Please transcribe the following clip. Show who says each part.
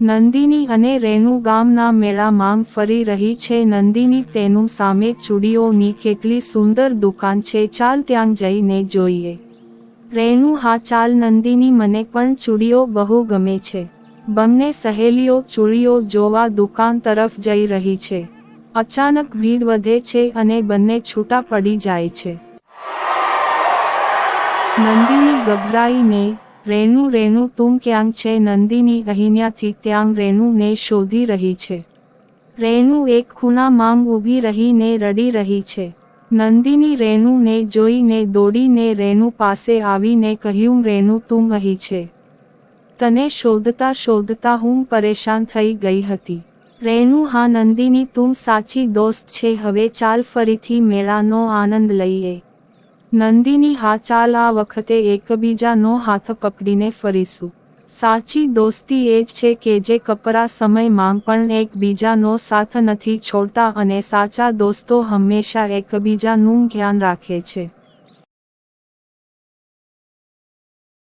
Speaker 1: નંદિની અને રેનુ ગામના મેળામાં ફરી રહી છે. નંદિની તેનું સામે ચૂડીઓની કેટલી સુંદર દુકાન છે. ચાલ ત્યાં જઈને જોઈએ. રેનુ, હા, ચાલ, નંદિની, મને પણ ચૂડીઓ બહુ ગમે છે. બંને સહેલીઓ ચૂડીઓ જોવા દુકાન તરફ જઈ રહી છે. અચાનક ભીડ વધે છે અને બંને છૂટા પડી જાય છે. નંદિની ગભરાઈને રેણુ રેણુ તું ક્યાં છે? નંદિની અહીંયાથી ત્યાં રેણુને શોધી રહી છે. રેણુ એક ખૂણામાં ઊભી રહીને રડી રહી છે. નંદિની રેણુને જોઈને દોડીને રેણુ પાસે આવીને કહ્યું રેણુ તું અહીં છે. તને શોધતા શોધતા હું પરેશાન થઈ ગઈ હતી. રેણુ હા, નંદિની તું સાચી દોસ્ત છે. હવે ચાલ ફરીથી મેળાનો આનંદ લઈએ. નંદિની હા ચાલ આ વખતે એકબીજાનો હાથ પકડીને ફરીશું. સાચી દોસ્તી એ જ છે કે જે કપરા સમયમાં પણ એકબીજાનો સાથ નથી છોડતા અને સાચા દોસ્તો હંમેશા એકબીજાનું ધ્યાન રાખે છે.